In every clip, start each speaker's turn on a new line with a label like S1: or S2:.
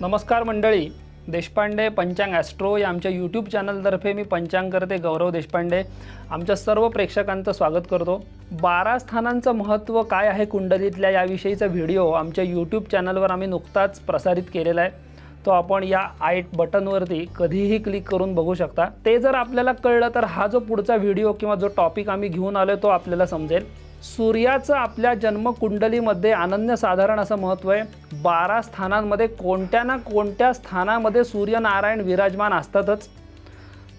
S1: नमस्कार मंडळी देशपांडे पंचांग ॲस्ट्रो या आमच्या यूट्यूब चॅनलतर्फे मी पंचांग करते गौरव देशपांडे. आमच्या सर्व प्रेक्षकांचं स्वागत करतो. बारा स्थानांचं महत्त्व काय आहे कुंडलीतल्या याविषयीचा व्हिडिओ आमच्या यूट्यूब चॅनलवर आम्ही नुकताच प्रसारित केलेला आहे. तो आपण या आय बटनवरती कधीही क्लिक करून बघू शकता. ते जर आपल्याला कळलं तर हा जो पुढचा व्हिडिओ किंवा जो टॉपिक आम्ही घेऊन आलो तो आपल्याला समजेल. सूर्याचं आपल्या जन्मकुंडलीमध्ये अनन्यसाधारण असं महत्त्व आहे. बारा स्थानांमध्ये कोणत्या ना कोणत्या स्थानामध्ये सूर्यनारायण विराजमान असतातच.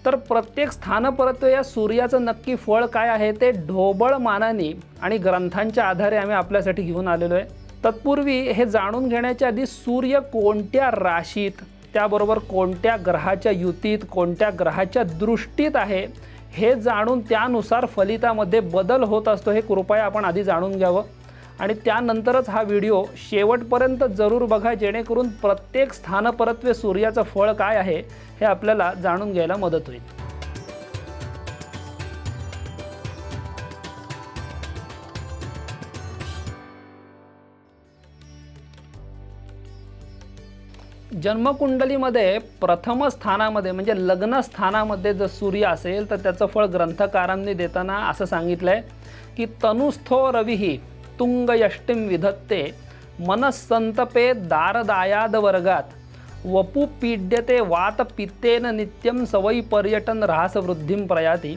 S1: तर प्रत्येक स्थानपरत्व या सूर्याचं नक्की फळ काय आहे ते ढोबळ मानाने आणि ग्रंथांच्या आधारे आम्ही आपल्यासाठी घेऊन आलेलो आहे. तत्पूर्वी हे जाणून घेण्याच्या आधी सूर्य कोणत्या राशीत त्याबरोबर कोणत्या ग्रहाच्या युतीत कोणत्या ग्रहाच्या दृष्टीत आहे हे जाणून त्यानुसार फलितामध्ये बदल होत असतो हे कृपया आपण आधी जाणून घ्यावं. आणि त्यानंतरच हा व्हिडिओ शेवटपर्यंत जरूर बघा जेणेकरून प्रत्येक स्थानपरत्वे सूर्याचं फळ काय आहे हे आपल्याला जाणून घ्यायला मदत होईल. जन्मकुंडलीमध्ये प्रथम स्थानामध्ये म्हणजे लग्न स्थानामध्ये जर सूर्य असेल तर त्याचं फळ ग्रंथकारांनी देताना असं सांगितलं आहे की तनुस्थो रविही तुंग यष्टीम विधत्ते मनसंतपे दारदायाद वर्गात वपू पीड्यते वात पित्तेन नित्यम सवयी पर्यटन ऱ्हासवृद्धीम प्रयाती.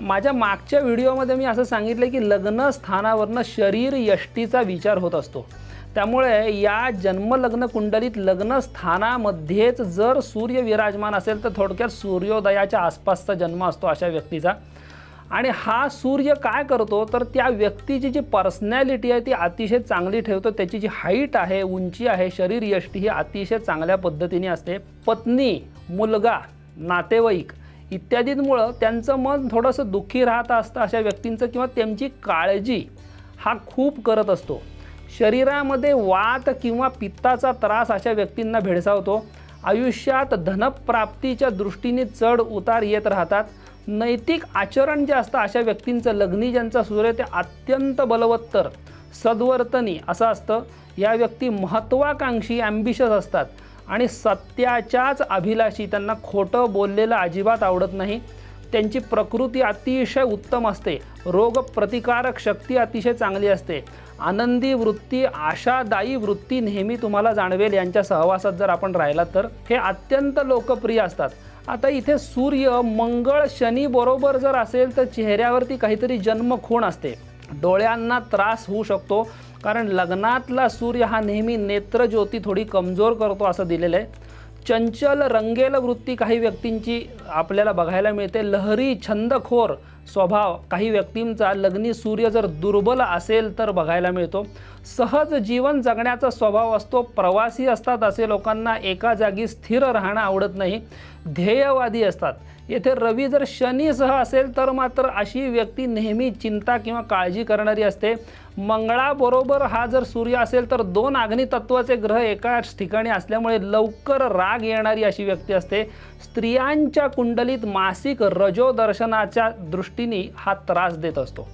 S1: माझ्या मागच्या व्हिडिओमध्ये मी असं सांगितलं की लग्न स्थानावरनं शरीर यष्टीचा विचार होत असतो. त्यामुळे या जन्मलग्न कुंडलीत लग्न स्थानामध्येच जर सूर्य विराजमान असेल तर थोडक्यात सूर्योदयाच्या आसपासचा जन्म असतो अशा व्यक्तीचा. आणि हा सूर्य काय करतो? तर त्या व्यक्तीची जी पर्सनॅलिटी आहे ती अतिशय चांगली ठेवतो. त्याची जी हाईट आहे उंची आहे शरीर यष्टी ही अतिशय चांगल्या पद्धतीने असते. पत्नी मुलगा नातेवाईक इत्यादींमुळं त्यांचं मन थोडंसं दुःखी राहत असतं अशा व्यक्तींचं किंवा त्यांची काळजी हा खूप करत असतो. शरीरामध्ये वात किंवा पित्ताचा त्रास अशा व्यक्तींना भेडसावतो. आयुष्यात धनप्राप्तीच्या दृष्टीने चढ उतार येत राहतात. नैतिक आचरण जे असतं अशा व्यक्तींचं लग्नी ज्यांचा सूर्य ते अत्यंत बलवत्तर सद्वर्तनी असं असतं. या व्यक्ती महत्त्वाकांक्षी ॲम्बिशस असतात आणि सत्याच्याच अभिलाषी. त्यांना खोटं बोललेलं अजिबात आवडत नाही. त्यांची प्रकृती अतिशय उत्तम असते. रोगप्रतिकारक शक्ती अतिशय चांगली असते. आनंदी वृत्ती आशादायी वृत्ती नेहमी तुम्हाला जाणवेल यांच्या सहवासात जर आपण राहिला तर. हे अत्यंत लोकप्रिय असतात. आता इथे सूर्य मंगळ शनी बरोबर जर असेल तर चेहऱ्यावरती काहीतरी जन्मखूण असते. डोळ्यांना त्रास होऊ शकतो कारण लग्नातला सूर्य हा नेहमी नेत्रज्योती थोडी कमजोर करतो असं दिलेलं आहे चंचल रंगेल वृत्ती काही व्यक्तींची आपल्याला बघायला मिळते. लहरी छंदखोर स्वभाव. काही व्यक्तींचा लग्नी सूर्य जर दुर्बल असेल तर बघायला मिळतो. सहज जीवन जगण्याचा स्वभाव असतो. प्रवासी असतात असे लोकांना एका जागी स्थिर राहणं आवडत नाही. ध्येयवादी असतात. येथे रवी जर शनीसह असेल तर मात्र अशी व्यक्ती नेहमी चिंता किंवा काळजी करणारी असते. मंगळाबरोबर हा जर सूर्य असेल तर दोन अग्नितत्वाचे ग्रह एकाच ठिकाणी असल्यामुळे लवकर राग येणारी अशी व्यक्ती असते. स्त्रियांच्या कुंडलीत मासिक रजोदर्शनाच्या दृष्टीने हा त्रास देत असतो.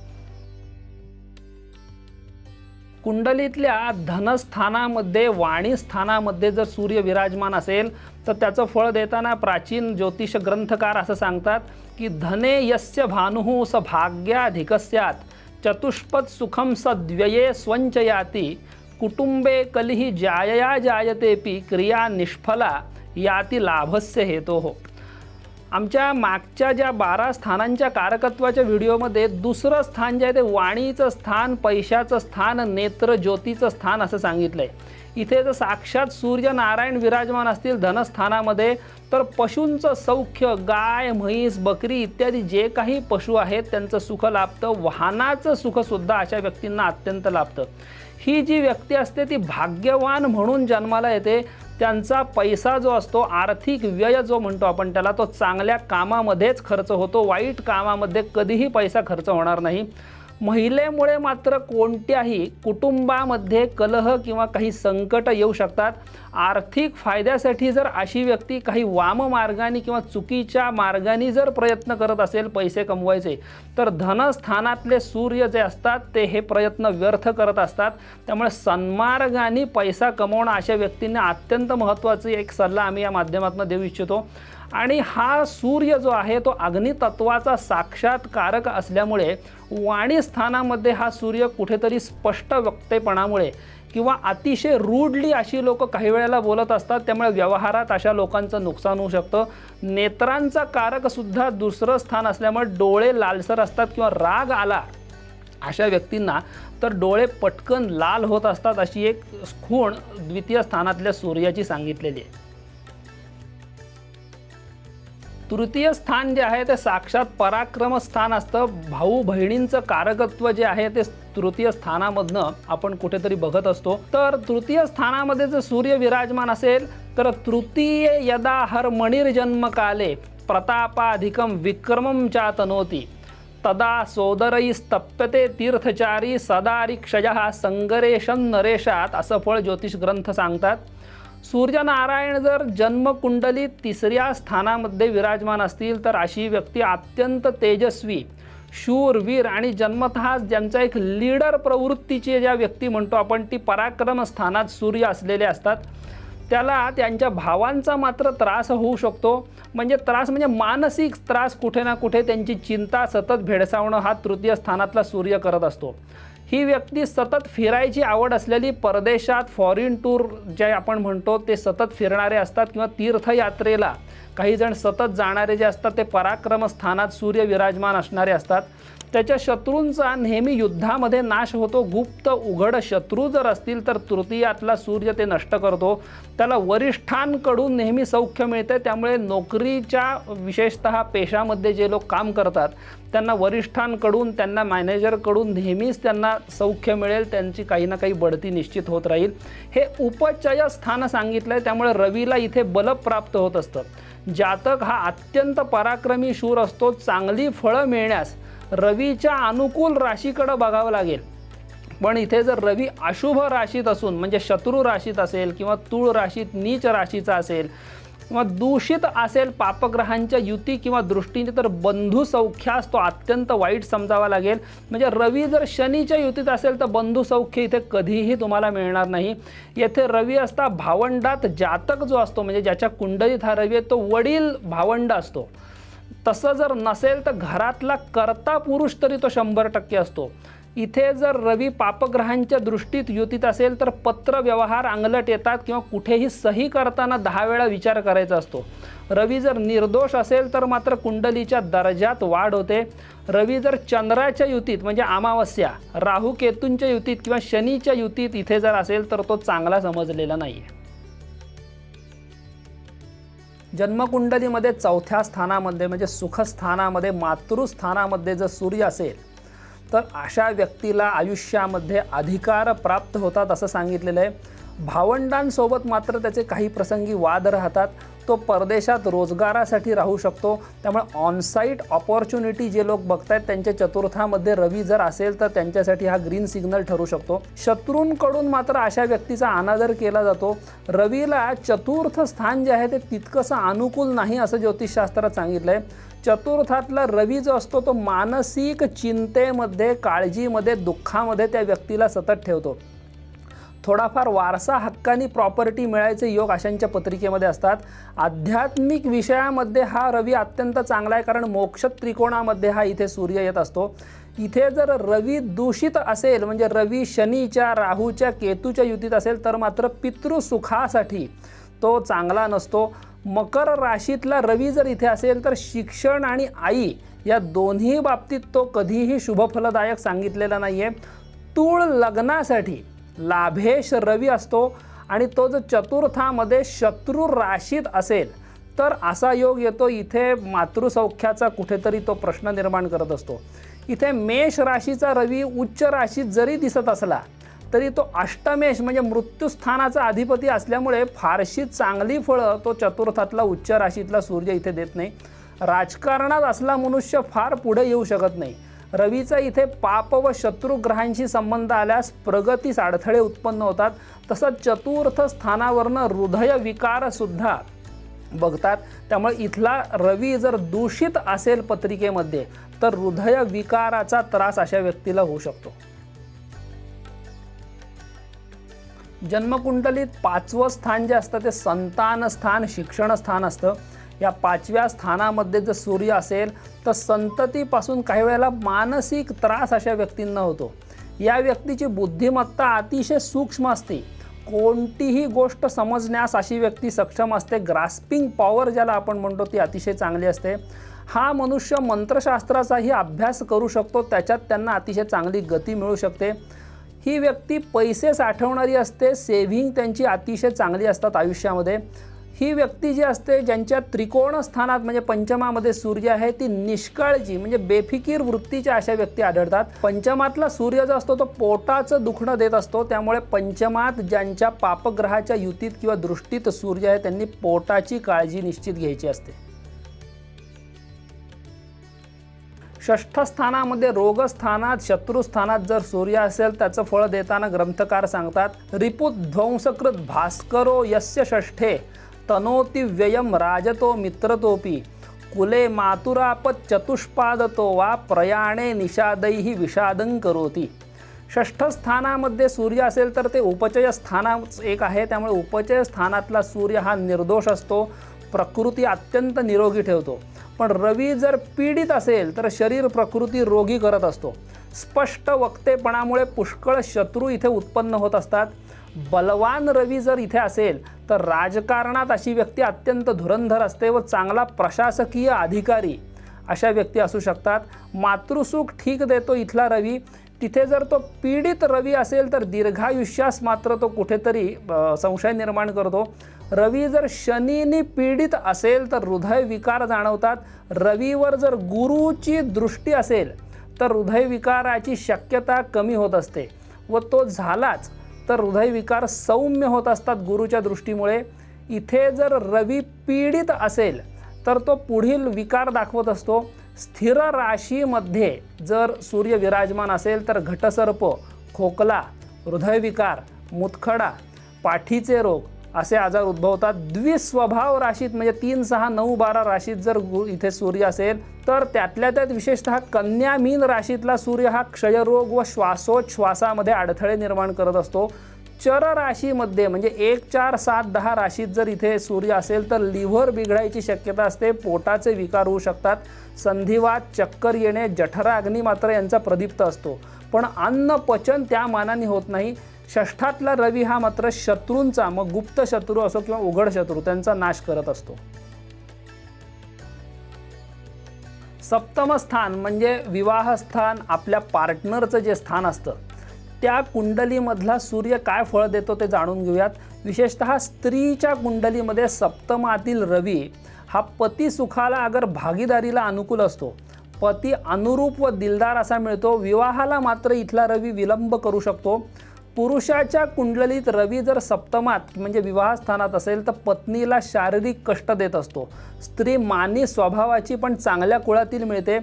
S1: कुंडलीतल्या धनस्थानामध्ये वाणी स्थानामध्ये जर सूर्य विराजमान असेल तर त्याचं फळ देताना प्राचीन ज्योतिष ग्रंथकार असं सांगतात की धने यस्य भानुः स भाग्याधिकस्यात. चतुष्पद सुखम सद्व्यये स्वंचयाती कुटुंबे कलिही जायया जायतेपी क्रिया निष्फला याती लाभस्य हेतो। हो आमच्या मागच्या ज्या बारा स्थानांच्या कारकत्वाच्या व्हिडिओमध्ये दुसरं स्थान जे आहे ते वाणीचं स्थान पैशाचं स्थान नेत्र ज्योतीचं स्थान असं सांगितलं आहे इथे जर साक्षात सूर्यनारायण विराजमान असतील धनस्थानामध्ये तर पशूंचं सौख्य गाय म्हैस बकरी इत्यादी जे काही पशु आहेत त्यांचं सुख लाभतं. वाहनाचं सुखसुद्धा अशा व्यक्तींना अत्यंत लाभतं. ही जी व्यक्ती असते ती भाग्यवान म्हणून जन्माला येते. त्यांचा पैसा जो असतो आर्थिक व्यय जो म्हणतो आपण त्याला तो चांगल्या कामामध्येच खर्च होतो. वाईट कामामध्ये कधीही पैसा खर्च होणार नाही. महिलेमुळे मात्र कोणत्याही कुटुंबामध्ये कलह किंवा काही संकट येऊ शकतात. आर्थिक फायद्यासाठी जर अशी व्यक्ती काही वाम मार्गाने किंवा चुकीच्या मार्गाने जर प्रयत्न करत असेल पैसे कमवायचे तर धनस्थानातले सूर्य जे असतात ते हे प्रयत्न व्यर्थ करत असतात. त्यामुळे सन्मार्गाने पैसा कमवणं अशा व्यक्तींना अत्यंत महत्त्वाची एक सल्ला आम्ही या माध्यमातून देऊ इच्छितो. आणि हा सूर्य जो आहे तो अग्नितत्वाचा साक्षात्कारक असल्यामुळे वाणी स्थानामध्ये हा सूर्य कुठेतरी स्पष्ट वक्तेपणामुळे किंवा अतिशय रूडली अशी लोक काही वेळेला बोलत असतात त्यामुळे व्यवहारात अशा लोकांचं नुकसान होऊ शकतं. नेत्रांचा कारकसुद्धा दुसरं स्थान असल्यामुळे डोळे लालसर असतात किंवा राग आला अशा व्यक्तींना तर डोळे पटकन लाल होत असतात अशी एक खूण द्वितीय स्थानातल्या सूर्याची सांगितलेली आहे. तृतीय स्थान जे आहे ते साक्षात पराक्रम स्थान असतं. भाऊ बहिणींचं कारकत्व जे आहे ते तृतीय स्थानामधनं आपण कुठेतरी बघत असतो. तर तृतीय स्थानामध्ये जर सूर्य विराजमान असेल तर तृतीय यदा हर मणिर जन्मकाले प्रतापाधिकम विक्रमम चा तनोती तदा सोदरई स्तप्यते तीर्थचारी सदारी क्षय संगरेशन नरेशात असं फळ ज्योतिष ग्रंथ सांगतात. सूर्यनारायण जर जन्मकुंडली तिसऱ्या स्थानामध्ये विराजमान असतील तर अशी व्यक्ती अत्यंत तेजस्वी शूरवीर आणि जन्मतः ज्यांचा एक लीडर प्रवृत्तीची ज्या व्यक्ती म्हणतो आपण ती पराक्रम स्थानात सूर्य असलेले असतात. त्याला त्यांच्या भावांचा मात्र त्रास होऊ शकतो. म्हणजे त्रास म्हणजे मानसिक त्रास कुठे ना कुठे त्यांची चिंता सतत भेडसावणं हा तृतीय स्थानातला सूर्य करत असतो. ही व्यक्ती सतत फिरायची आवड असलेली परदेशात फॉरेन टूर जे आपण म्हणतो ते सतत फिरणारे असतात किंवा तीर्थयात्रेला काही जण सतत जाणारे जे असतात ते पराक्रम स्थानात सूर्य विराजमान असणारे असतात. त्याच्या शत्रूंचा नेहमी युद्धामध्ये नाश होतो. गुप्त उघड शत्रू जर असतील तर तृतीयातला सूर्य ते नष्ट करतो. त्याला वरिष्ठांकडून नेहमी सौख्य मिळते. त्यामुळे नोकरीच्या विशेषतः पेशामध्ये जे लोक काम करतात त्यांना वरिष्ठांकडून त्यांना मॅनेजरकडून नेहमीच त्यांना सौख्य मिळेल त्यांची काही ना काही बढती निश्चित होत राहील. हे उपचय स्थान सांगितलं आहे त्यामुळे रवीला इथे बल प्राप्त होत असतं. जातक हा अत्यंत पराक्रमी शूर असतो चांगली फळं मिळण्यास. रवीच्या अनुकूल राशीकडं बघावं लागेल. पण इथे जर रवी अशुभ राशीत असून म्हणजे शत्रू राशीत असेल किंवा तूळ राशीत नीच राशीचा असेल किंवा दूषित असेल पापग्रहांच्या युती किंवा दृष्टीने तर बंधू सौख्यास तो अत्यंत वाईट समजावा लागेल. म्हणजे रवी जर शनीच्या युतीत असेल तर बंधू सौख्य इथे कधीही तुम्हाला मिळणार नाही. येथे रवी असता भावंडात जातक जो असतो म्हणजे ज्याच्या कुंडलीत हा रवी आहे तो वडील भावंड असतो. तसं जर नसेल तर घरातला कर्ता पुरुष तरी तो शंभर टक्के असतो. इथे जर रवी पापग्रहांच्या दृष्टीत युतीत असेल तर पत्र व्यवहार अंगलट येतात किंवा कुठेही सही करताना दहा वेळा विचार करायचा असतो. रवी जर निर्दोष असेल तर मात्र कुंडलीच्या दर्जात वाढ होते. रवी जर चंद्राच्या युतीत म्हणजे अमावस्या राहू केतूंच्या युतीत किंवा शनीच्या युतीत इथे जर असेल तर तो चांगला समजलेला नाही आहे जन्मकुंडलीमध्ये चौथ्या स्थानामध्ये म्हणजे सुखस्थानामध्ये मातृस्थानामध्ये जर सूर्य असेल तर अशा व्यक्तीला आयुष्यामध्ये अधिकार प्राप्त होतात असं सांगितलेलं आहे. भावंडांसोबत मात्र त्याचे काही प्रसंगी वाद राहतात. तो परदेशात रोजगारासाठी राहू शकतो. त्यामुळे ऑनसाईट ऑपॉर्च्युनिटी जे लोक बघतायत त्यांच्या चतुर्थामध्ये रवी जर असेल तर त्यांच्यासाठी हा ग्रीन सिग्नल ठरू शकतो. शत्रूंकडून मात्र अशा व्यक्तीचा अनादर केला जातो. रवीला चतुर्थ स्थान जे आहे ते तितकंसं अनुकूल नाही असं ज्योतिषशास्त्रात सांगितलं आहे चतुर्थातला रवी जो असतो तो मानसिक चिंतेमध्ये काळजीमध्ये दुःखामध्ये त्या व्यक्तीला सतत ठेवतो. थोडाफार वारसा हक्कानी प्रॉपर्टी मिळायचे योग अशांच्या पत्रिकेमध्ये असतात. आध्यात्मिक विषयामध्ये हा रवी अत्यंत चांगला आहे कारण मोक्ष त्रिकोणामध्ये हा इथे सूर्य येत असतो. इथे जर रवी दूषित असेल म्हणजे रवी शनीच्या राहूच्या केतूच्या युतीत असेल तर मात्र पितृसुखासाठी तो चांगला नसतो. मकर राशीतला रवी जर इथे असेल तर शिक्षण आणि आई या दोन्ही बाबतीत तो कधीही शुभफलदायक सांगितलेला नाही आहे तूळ लग्नासाठी लाभेश रवी असतो आणि तो जर चतुर्थामध्ये शत्रू राशीत असेल तर असा योग येतो इथे मातृसौख्याचा कुठेतरी तो प्रश्न निर्माण करत असतो. इथे मेष राशीचा रवी उच्च राशीत जरी दिसत असला तरी तो अष्टमेश म्हणजे मृत्यूस्थानाचा अधिपती असल्यामुळे फारशी चांगली फळं तो चतुर्थातला उच्च राशीतला सूर्य इथे देत नाही. राजकारणात असला मनुष्य फार पुढे येऊ शकत नाही. रवीचा इथे पाप व शत्रुग्रहांशी संबंध आल्यास प्रगतीस अडथळे उत्पन्न होतात. तसंच चतुर्थ स्थानावरनं हृदय विकारसुद्धा बघतात. त्यामुळे इथला रवी जर दूषित असेल पत्रिकेमध्ये तर हृदय विकाराचा त्रास अशा व्यक्तीला होऊ शकतो. जन्मकुंडलीत पाचवं स्थान जे असतं ते संतान स्थान शिक्षण स्थान असतं. या पाचव्या स्थानामध्ये जर सूर्य असेल तर संततीपासून काही वेळेला मानसिक त्रास अशा व्यक्तींना होतो. या व्यक्तीची बुद्धिमत्ता अतिशय सूक्ष्म असते. कोणतीही गोष्ट समजण्यास अशी व्यक्ती सक्षम असते. ग्रास्पिंग पॉवर ज्याला आपण म्हणतो ती अतिशय चांगली असते. हा मनुष्य मंत्रशास्त्राचाही अभ्यास करू शकतो. त्याच्यात त्यांना अतिशय चांगली गती मिळू शकते. ही व्यक्ती पैसे साठवणारी असते सेव्हिंग त्यांची अतिशय चांगली असतात आयुष्यामध्ये. ही व्यक्ती जी असते ज्यांच्या त्रिकोण स्थानात म्हणजे पंचमामध्ये सूर्य आहे ती निष्काळजी म्हणजे बेफिकीर वृत्तीच्या अशा व्यक्ती आढळतात. पंचमातला सूर्य जो असतो तो पोटाचं दुखणं देत असतो. त्यामुळे पंचमात ज्यांच्या पापग्रहाच्या युतीत किंवा दृष्टीत सूर्य आहे त्यांनी पोटाची काळजी निश्चित घ्यायची असते. षष्ठस्थानामध्ये रोगस्थानात शत्रुस्थानात जर सूर्य असेल त्याचं फळ देताना ग्रंथकार सांगतात रिपुत ध्वंसकृत भास्करो यस्य षष्ठे तनोती व्ययम राजतो मित्रतोपी कुले मातुरापत चतुष्पादतो वा प्रयाणे निषादैही विषादं करोती. षष्ठस्थानामध्ये सूर्य असेल तर ते उपचय स्थानाच एक आहे त्यामुळे उपचय स्थानातला सूर्य हा निर्दोष असतो प्रकृती अत्यंत निरोगी ठेवतो. पण रवी जर पीडित असेल तर शरीर प्रकृती रोगी करत असतो. स्पष्ट वक्तेपणामुळे पुष्कळ शत्रू इथे उत्पन्न होत असतात. बलवान रवी जर इथे असेल तर राजकारणात अशी व्यक्ती अत्यंत धुरंधर असते व चांगला प्रशासकीय अधिकारी अशा व्यक्ती असू शकतात. मातृसुख ठीक देतो इथला रवी. तिथे जर तो पीडित रवी असेल तर दीर्घायुष्यास मात्र तो कुठेतरी संशय निर्माण करतो. रवी जर शनीने पीडित असेल तर हृदय विकार जाणवतात. रवीवर जर गुरुची दृष्टी असेल तर हृदयविकाराची शक्यता कमी होत असते व तो झालाच तर हृदयविकार सौम्य होत असतात गुरुच्या दृष्टीमुळे. इथे जर रवी पीडित असेल तर तो पुढील विकार दाखवत असतो. स्थिर राशीमध्ये जर सूर्य विराजमान असेल तर घटसर्प खोकला हृदयविकार मुतखडा पाठीचे रोग असे आजार उद्भवतात. द्विस्वभाव राशीत म्हणजे तीन सहा नऊ बारा राशीत जर गु इथे सूर्य असेल तर त्यातल्या त्यात विशेषतः कन्या मीन राशीतला सूर्य हा क्षयरोग व श्वासोच्छ्वासामध्ये अडथळे निर्माण करत असतो. चर राशीमध्ये म्हणजे एक चार सात दहा राशीत जर इथे सूर्य असेल तर लिव्हर बिघडायची शक्यता असते पोटाचे विकार होऊ शकतात. संधिवात चक्कर येणे जठराग्नी मात्र यांचा प्रदीप्त असतो. पण अन्न पचन त्या मानाने होत नाही. षष्ठातला रवी हा मात्र शत्रूंचा मग गुप्त शत्रू असो किंवा उघड शत्रू त्यांचा नाश करत असतो. सप्तम स्थान म्हणजे विवाहस्थान आपल्या पार्टनरचं जे स्थान असतं. त्या कुंडलीमधला सूर्य काय फळ देतो ते जाणून घेऊयात. विशेषतः स्त्रीच्या कुंडलीमध्ये सप्तमातील रवी हा पती सुखाला अगर भागीदारीला अनुकूल असतो. पती अनुरूप व दिलदार असा मिळतो. विवाहाला मात्र इथला रवी विलंब करू शकतो. पुरुषाच्या कुंडलीत रवी जर सप्तमात म्हणजे विवाहस्थानात असेल तर पत्नीला शारीरिक कष्ट देत असतो. स्त्री मानी स्वभावाची पण चांगल्या कुळातील मिळते.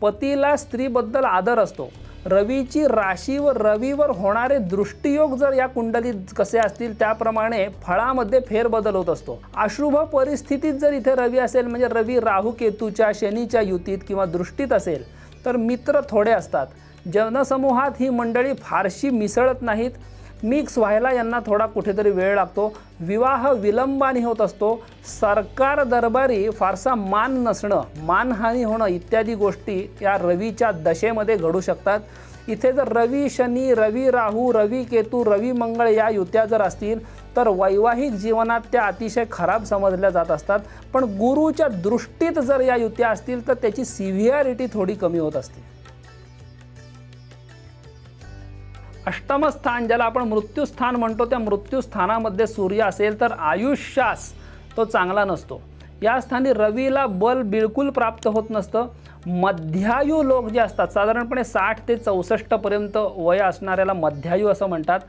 S1: पतीला स्त्रीबद्दल आदर असतो. रवीची राशी व रवीवर होणारे दृष्टियोग जर या कुंडलीत कसे असतील त्याप्रमाणे फळामध्ये फेरबदल होत असतो. अशुभ परिस्थितीत जर इथे रवी असेल म्हणजे रवी राहू केतूच्या शनीच्या युतीत किंवा दृष्टीत असेल तर मित्र थोडे असतात. जनसमूहात ही मंडळी फारशी मिसळत नाहीत. मिक्स व्हायला यांना थोडा कुठेतरी वेळ लागतो. विवाह विलंबाने होत असतो. सरकार दरबारी फारसा मान नसणं मानहानी होणं इत्यादी गोष्टी या रवीच्या दशेमध्ये घडू शकतात. इथे जर रवी शनी रवी राहू रवी केतू रवी मंगळ या युत्या जर असतील तर वैवाहिक जीवनात त्या अतिशय खराब समजल्या जात असतात. पण गुरुच्या दृष्टीत जर या युत्या असतील तर त्याची सिव्हिअरिटी थोडी कमी होत असते. अष्टमस्थान ज्याला आपण मृत्यूस्थान म्हणतो त्या मृत्यूस्थानामध्ये सूर्य असेल तर आयुष्यास तो चांगला नसतो. या स्थानी रवीला बल बिलकुल प्राप्त होत नसतं. मध्यायू लोक जे असतात साधारणपणे साठ ते चौसष्टपर्यंत वय असणाऱ्याला मध्यायू असं म्हणतात.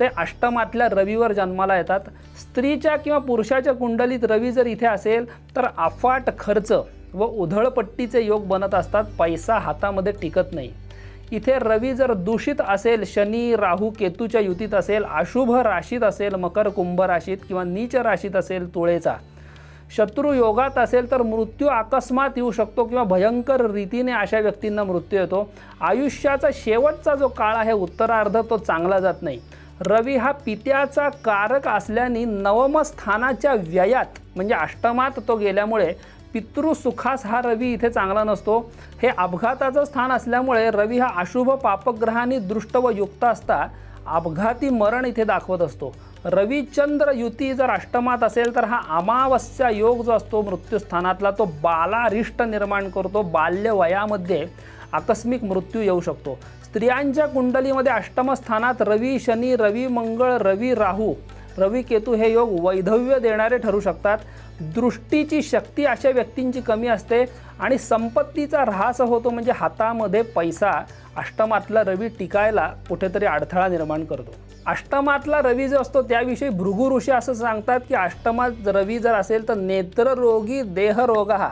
S1: ते अष्टमातल्या रवीवर जन्माला येतात. स्त्रीच्या किंवा पुरुषाच्या कुंडलीत रवी जर इथे असेल तर अफाट खर्च व उधळपट्टीचे योग बनत असतात. पैसा हातामध्ये टिकत नाही. इथे रवी जर दूषित असेल शनी राहू केतूच्या युतीत असेल अशुभ राशीत असेल मकर कुंभ राशीत किंवा नीच राशीत असेल तुळेचा. शत्रू योगात असेल तर मृत्यू अकस्मात येऊ शकतो किंवा भयंकर रीतीने अशा व्यक्तींना मृत्यू येतो. आयुष्याचा शेवटचा जो काळ आहे उत्तरार्ध तो चांगला जात नाही. रवी हा पित्याचा कारक असल्याने नवमस्थानाच्या व्ययात म्हणजे अष्टमात तो गेल्यामुळे पितृसुखास हा रवी इथे चांगला नसतो. हे अपघाताचं स्थान असल्यामुळे रवी हा अशुभ पापग्रहांनी दृष्ट व युक्त असता. अपघाती मरण इथे दाखवत असतो. रविचंद्र युती जर अष्टमात असेल तर हा अमावस्या योग जो असतो मृत्यूस्थानातला तो बालारिष्ट निर्माण करतो. बाल्य वयामध्ये आकस्मिक मृत्यू येऊ शकतो. स्त्रियांच्या कुंडलीमध्ये अष्टमस्थानात रवी शनी रवी मंगळ रवी राहू रवी केतू हे योग वैधव्य देणारे ठरू शकतात. दृष्टीची शक्ती अशा व्यक्तींची कमी असते आणि संपत्तीचा ऱ्हास होतो म्हणजे हातामध्ये पैसा. अष्टमातला रवी टिकायला कुठेतरी अडथळा निर्माण करतो. अष्टमातला रवी जो असतो त्याविषयी भृगु ऋषी असं सांगतात की अष्टमात रवी जर असेल तर नेत्ररोगी देहरोग. हा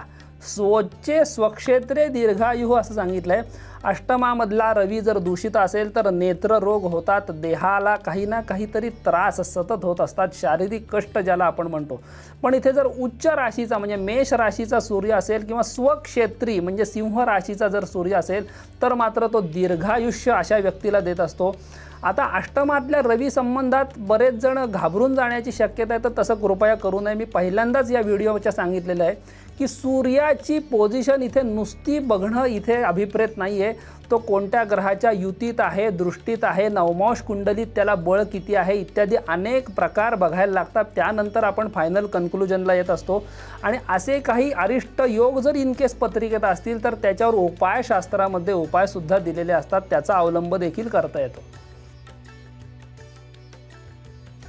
S1: स्वच्चे स्वक्षेत्रे दीर्घायु असं सांगितलं आहे अष्टमामधला रवी जर दूषित असेल तर नेत्ररोग होतात. देहाला काही ना काहीतरी त्रास सतत होत असतात. शारीरिक कष्ट ज्याला आपण म्हणतो. पण इथे जर उच्च राशीचा म्हणजे मेष राशीचा सूर्य असेल किंवा स्वक्षेत्री म्हणजे सिंह राशीचा जर सूर्य असेल तर मात्र तो दीर्घायुष्य अशा व्यक्तीला देत असतो. आता अष्टमातल्या रवी संबंधात बरेच जण घाबरून जाण्याची शक्यता आहे. तर तसं कृपया करू नये. मी पहिल्यांदाच या व्हिडिओच्या सांगितलेलं आहे. की सूर्याची पोझिशन इथे नुसती बघणं इथे अभिप्रेत नाही आहे तो कोणत्या ग्रहाच्या युतीत आहे दृष्टीत आहे नवमांश कुंडलीत त्याला बळ किती आहे इत्यादी अनेक प्रकार बघायला लागतात. त्यानंतर आपण फायनल कन्क्लुजनला येत असतो. आणि असे काही अरिष्ट योग जर इन केस पत्रिकेत असतील तर त्याच्यावर उपायशास्त्रामध्ये उपायसुद्धा दिलेले असतात. त्याचा अवलंब देखील करता येतो.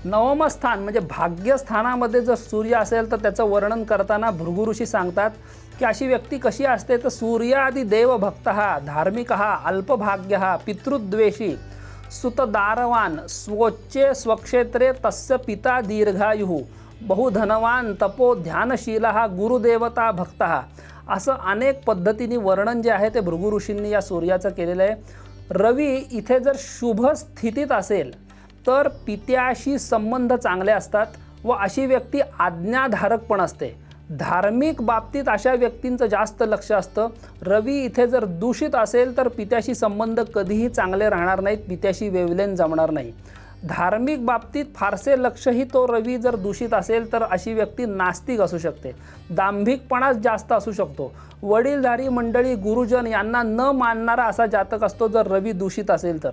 S1: नवमस्थान म्हणजे भाग्यस्थानामध्ये जर सूर्य असेल तर त्याचं वर्णन करताना भृगु ऋषी सांगतात की अशी व्यक्ती कशी असते? तर सूर्यादी देवभक्त हा धार्मिक हा अल्पभाग्य हा पितृद्वेषी सुतदारवान स्वोच्चे स्वक्षेत्रे तस्य पिता दीर्घायु बहुधनवान तपो ध्यानशील हा गुरुदेवता भक्त. हा असं अनेक पद्धतीने वर्णन जे आहे ते भृगु ऋषींनी या सूर्याचं केलेलं आहे. रवी इथे जर शुभ स्थितीत असेल तर पित्याशी संबंध चांगले असतात व अशी व्यक्ती आज्ञाधारक पण असते. धार्मिक बाबतीत अशा व्यक्तींचं जास्त लक्ष असतं. रवी इथे जर दूषित असेल तर पित्याशी संबंध कधीही चांगले राहणार नाहीत पित्याशी वेवलेन जमणार नाही. धार्मिक बाबतीत फारसे लक्षही तो रवी जर दूषित असेल तर अशी व्यक्ती नास्तिक असू शकते. दांभिकपणाच जास्त असू शकतो. वडीलधारी मंडळी गुरुजन यांना न मानणारा असा जातक असतो जर रवी दूषित असेल तर.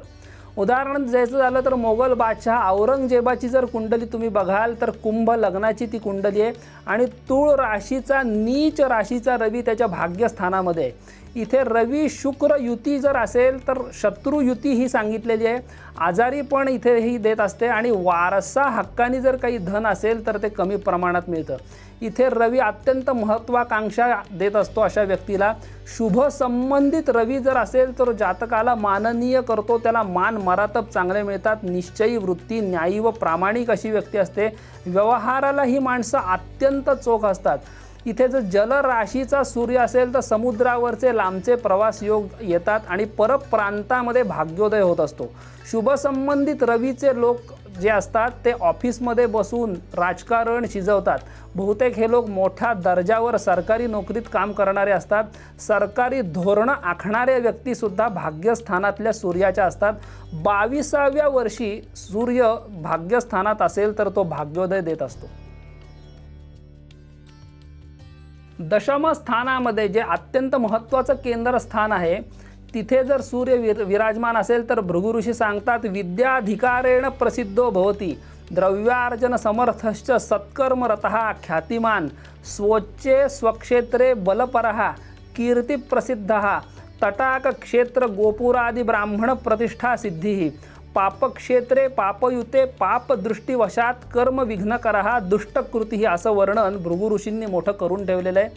S1: उदाहरण द्यायचं झालं तर मोगल बादशहा औरंगजेबाची जर कुंडली तुम्ही बघाल तर कुंभ लग्नाची ती कुंडली आहे. आणि तूळ राशीचा नीच राशीचा रवी त्याच्या भाग्यस्थानामध्ये आहे. इथे रवी शुक्र युती जर असेल तर शत्रू युती ही सांगितलेली आहे. आजारी पण इथे ही देत असते आणि वारसा हक्काने जर काही धन असेल तर ते कमी प्रमाणात मिळतं. इथे रवी अत्यंत महत्त्वाकांक्षा देत असतो अशा व्यक्तीला. शुभ संबंधित रवी जर असेल तर जातकाला माननीय करतो. त्याला मान मरातब चांगले मिळतात. निश्चयी वृत्ती न्यायी व प्रामाणिक अशी व्यक्ती असते. व्यवहाराला ही माणसं अत्यंत चोख असतात. इथे जर जलराशीचा सूर्य असेल तर समुद्रावरचे लांबचे प्रवास योग येतात आणि परप्रांतामध्ये भाग्योदय होत असतो. शुभसंबंधित रवीचे लोक जे असतात ते ऑफिसमध्ये बसून राजकारण शिजवतात. बहुतेक हे लोक मोठ्या दर्जावर सरकारी नोकरीत काम करणारे असतात. सरकारी धोरणं आखणाऱ्या व्यक्तीसुद्धा भाग्यस्थानातल्या सूर्याच्या असतात. बावीसाव्या वर्षी सूर्य भाग्यस्थानात असेल तर तो भाग्योदय देत असतो. दशम स्थानामध्ये जे अत्यंत महत्त्वाचं केंद्रस्थान आहे तिथे जर सूर्य विर विराजमान असेल तर भृगुऋषी सांगतात विद्याधिकारेण प्रसिद्धो भवती द्रव्यार्जन समर्थश्च सत्कर्मरत ख्यातिमान स्वच्छे स्वक्षेत्रे बलपरः कीर्तिप्रसिद्ध तटाक क्षेत्र गोपुरादि ब्राह्मण प्रतिष्ठा सिद्धी। पापक्षेत्रे पापयुते पापदृष्टीवशात कर्म विघ्नकरहा दुष्टकृती असं वर्णन भृगु ऋषींनी मोठं करून ठेवलेलं आहे.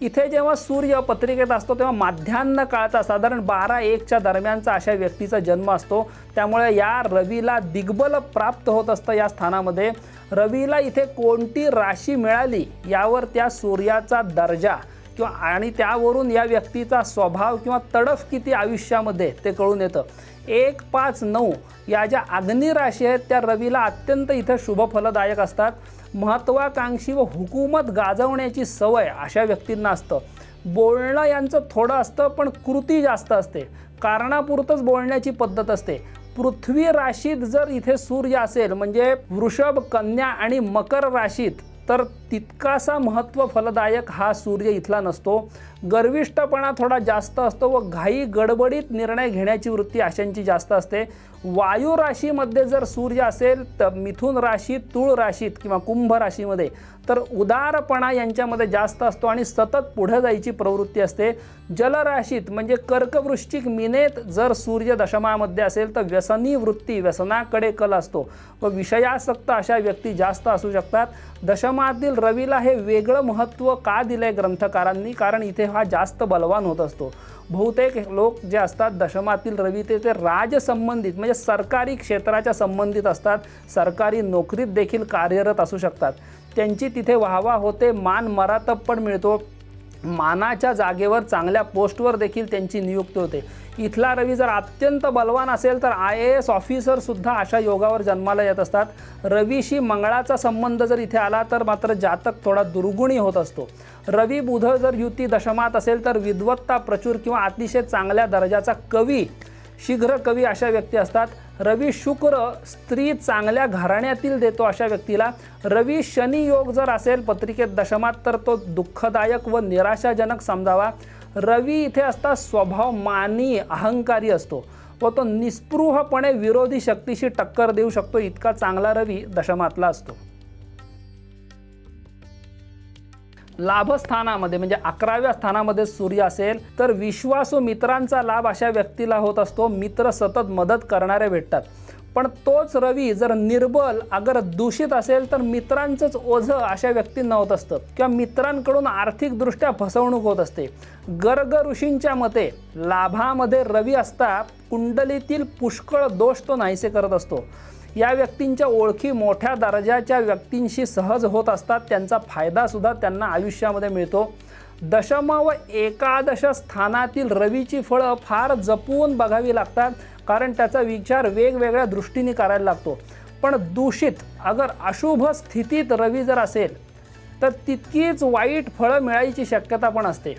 S1: इथे जेव्हा सूर्य पत्रिकेत असतो तेव्हा माध्यान्ह काळचा साधारण बारा एकच्या दरम्यानचा अशा व्यक्तीचा जन्म असतो. त्यामुळे या रवीला दिग्बल प्राप्त होत असतं या स्थानामध्ये. रवीला इथे कोणती राशी मिळाली? यावर त्या सूर्याचा दर्जा किंवा आणि त्यावरून या व्यक्तीचा स्वभाव किंवा तडफ किती आयुष्यामध्ये ते कळून येतं. एक पाच नऊ या ज्या अग्नी राशी आहेत त्या रवीला अत्यंत इथं शुभ फलदायक असतात. महत्त्वाकांक्षी व हुकूमत गाजवण्याची सवय अशा व्यक्तींना असतं. बोलणं यांचं थोडं असतं पण कृती जास्त असते. कारणापुरतंच बोलण्याची पद्धत असते. पृथ्वी राशीत जर इथे सूर्य असेल म्हणजे वृषभ कन्या आणि मकर राशीत तर तितकासा महत्त्व फलदायक हा सूर्य इथला नसतो. गर्विष्टपणा थोडा जास्त असतो व घाई गडबडीत निर्णय घेण्याची वृत्ती अशांची जास्त असते. वायू राशीमध्ये जर सूर्य असेल तर मिथुन राशीत तुळ राशीत किंवा कुंभ राशीमध्ये. तर उदारपणा यांच्यामध्ये जास्त असतो आणि सतत पुढे जायची प्रवृत्ती असते. जलराशीत म्हणजे कर्कवृश्चिक मिनेत जर सूर्य दशमामध्ये असेल तर व्यसनी वृत्ती व्यसनाकडे कल असतो. व विषयासक्त अशा व्यक्ती जास्त असू शकतात. दशमातील रवीला हे वेगळं महत्त्व का दिलं आहे ग्रंथकारांनी? कारण इथे हा जास्त बलवान होत असतो. बहुतेक लोक जे असतात दशमातील रवी ते ते राजसंबंधित म्हणजे सरकारी क्षेत्राच्या संबंधित असतात. सरकारी नोकरीत देखील कार्यरत असू शकतात. त्यांची तिथे वाहवा होते मान मरातब पण मिळतो. मानाच्या जागेवर चांगल्या पोस्टवर देखील त्यांची नियुक्ती होते. इथला रवी जर अत्यंत बलवान असेल तर आय ए एस ऑफिसरसुद्धा अशा योगावर जन्माला येत असतात. रवीशी मंगळाचा संबंध जर इथे आला तर मात्र जातक थोडा दुर्गुणी होत असतो. रवी बुध जर युती दशमात असेल तर विद्वत्ता प्रचूर किंवा अतिशय चांगल्या दर्जाचा कवी शीघ्र कवी अशा व्यक्ती असतात. रवी शुक्र स्त्री चांगल्या घराण्यातील देतो अशा व्यक्तीला. रवी शनी योग जर असेल पत्रिकेत दशमात तर तो दुःखदायक व निराशाजनक समजावा. रवी इथे असता स्वभाव मानी अहंकारी असतो व तो निस्पृहपणे विरोधी शक्तीशी टक्कर देऊ शकतो. इतका चांगला रवी दशमातला असतो. लाभस्थानामध्ये म्हणजे अकराव्या स्थानामध्ये सूर्य असेल तर विश्वासू मित्रांचा लाभ अशा व्यक्तीला होत असतो. मित्र सतत मदत करणारे भेटतात. पण तोच रवी जर निर्बल अगर दूषित असेल तर मित्रांचंच ओझं अशा व्यक्तींना होत असतं. किंवा मित्रांकडून आर्थिकदृष्ट्या फसवणूक होत असते. गर्ग ऋषींच्या मते लाभामध्ये रवी असता कुंडलीतील पुष्कळ दोष तो नाहीसे करत असतो. या व्यक्तींच्या ओळखी मोठ्या दर्जाच्या व्यक्तींशी सहज होत असतात. त्यांचा फायदासुद्धा त्यांना आयुष्यामध्ये मिळतो. दशम व एकादश स्थानातील रवीची फळं फार जपून बघावी लागतात कारण त्याचा विचार वेगवेगळ्या दृष्टीने करायला लागतो. पण दूषित अगर अशुभ स्थितीत रवी जर असेल तर तितकीच वाईट फळं मिळायची शक्यता पण असते.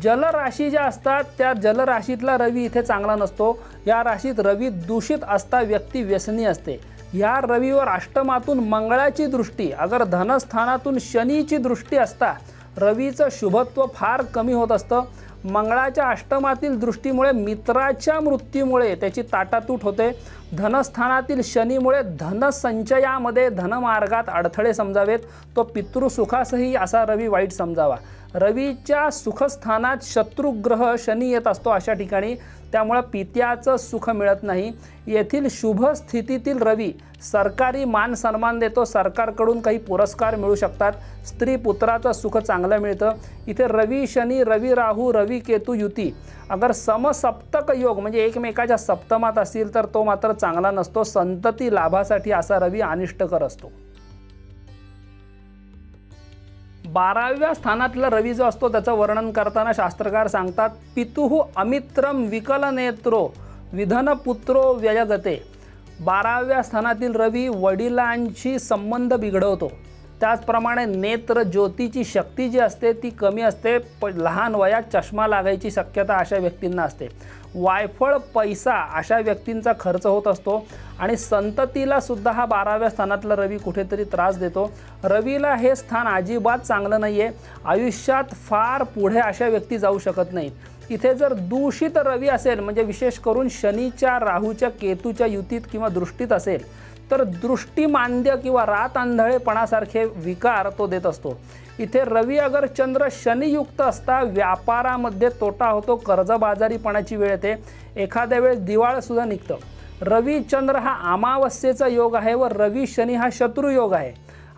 S1: जलराशी ज्या असतात त्या जलराशीतला रवी इथे चांगला नसतो. या राशीत रवी दूषित असता व्यक्ती व्यसनी असते. या रवीवर अष्टमातून मंगळाची दृष्टी अगर धनस्थानातून शनीची दृष्टी असता रवीचं शुभत्व फार कमी होत असतं. मंगळाच्या अष्टमातील दृष्टीमुळे मित्राच्या मृत्यूमुळे त्याची ताटातूट होते. धनस्थानातील शनीमुळे धनसंचयामध्ये धनमार्गात अडथळे समजावेत. तो पितृसुखासही असा रवी वाईट समजावा. रवीच्या सुखस्थानात शत्रुग्रह शनी येत असतो अशा ठिकाणी. त्यामुळं पित्याचं सुख मिळत नाही. येथील शुभ स्थितीतील रवी सरकारी मान सन्मान देतो. सरकारकडून काही पुरस्कार मिळू शकतात. स्त्री पुत्राचं सुख चांगलं मिळतं. इथे रवी शनी रवी राहू रवी केतू युती. अगर समसप्तक योग म्हणजे एकमेकाच्या सप्तमात असतील तर तो मात्र चांगला नसतो. संतती लाभासाठी असा रवी अनिष्टकर असतो. बाराव्या स्थानातला रवी जो असतो त्याचं वर्णन करताना शास्त्रकार सांगतात पितुः अमित्रम विकलनेत्रो विधनपुत्रो व्ययगते बाराव्या स्थानातील रवी वडिलांशी संबंध बिघडवतो. त्याचप्रमाणे नेत्र ज्योतीची शक्ती जी असते ती कमी असते प लहान वयात चष्मा लागायची शक्यता अशा व्यक्तींना असते. वायफळ पैसा अशा व्यक्तींचा खर्च होत असतो आणि संततीला सुद्धा हा बाराव्या स्थानातला रवी कुठेतरी त्रास देतो. रवीला हे स्थान अजिबात चांगलं नाही आहे आयुष्यात फार पुढे अशा व्यक्ती जाऊ शकत नाहीत. इथे जर दूषित रवी असेल म्हणजे विशेष करून शनीच्या राहूच्या केतूच्या युतीत किंवा दृष्टीत असेल तर दृष्टिमांद्य किंवा रात आंधळेपणासारखे विकार तो देत असतो. इथे रवी अगर चंद्र शनियुक्त असता व्यापारामध्ये तोटा होतो कर्जबाजारीपणाची वेळ येते एखाद्या वेळेस दिवाळसुद्धा निघतं. रवी चंद्र हा अमावस्येचा योग आहे व रवी शनी हा शत्रुयोग आहे.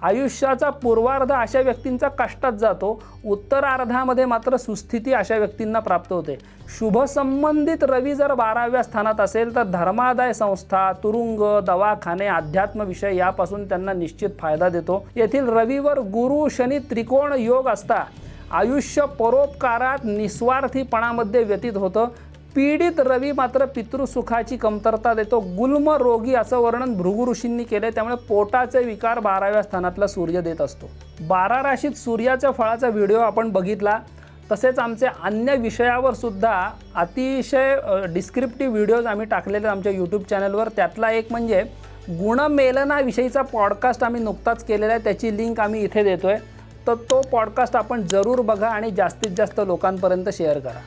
S1: आयुष्याचा पूर्वार्ध अशा व्यक्तींचा कष्टात जातो. उत्तरार्धामध्ये मात्र सुस्थिती अशा व्यक्तींना प्राप्त होते. शुभसंबंधित रवी जर बाराव्या स्थानात असेल तर धर्मादाय संस्था तुरुंग दवाखाने अध्यात्म विषय यापासून त्यांना निश्चित फायदा देतो. येथील रवीवर गुरु शनी त्रिकोण योग असता. आयुष्य परोपकारात निस्वार्थीपणामध्ये व्यतीत होतं. पीडित रवी मात्र पितृसुखाची कमतरता देतो. गुल्म रोगी असं वर्णन भृगु ऋषींनी केले त्यामुळे पोटाचे विकार बाराव्या स्थानातला सूर्य देत असतो. बारा राशीत सूर्याच्या फळाचा व्हिडिओ आपण बघितला. तसेच आमचे अन्य विषयावर सुद्धा अतिशय डिस्क्रिप्टिव्ह व्हिडिओज आम्ही टाकलेले आमच्या यूट्यूब चॅनलवर त्यातला एक म्हणजे गुणमेलनाविषयीचा पॉडकास्ट आम्ही नुकताच केलेला आहे. त्याची लिंक आम्ही इथे देतोय. तर तो पॉडकास्ट आपण जरूर बघा आणि जास्तीत जास्त लोकांपर्यंत शेअर करा.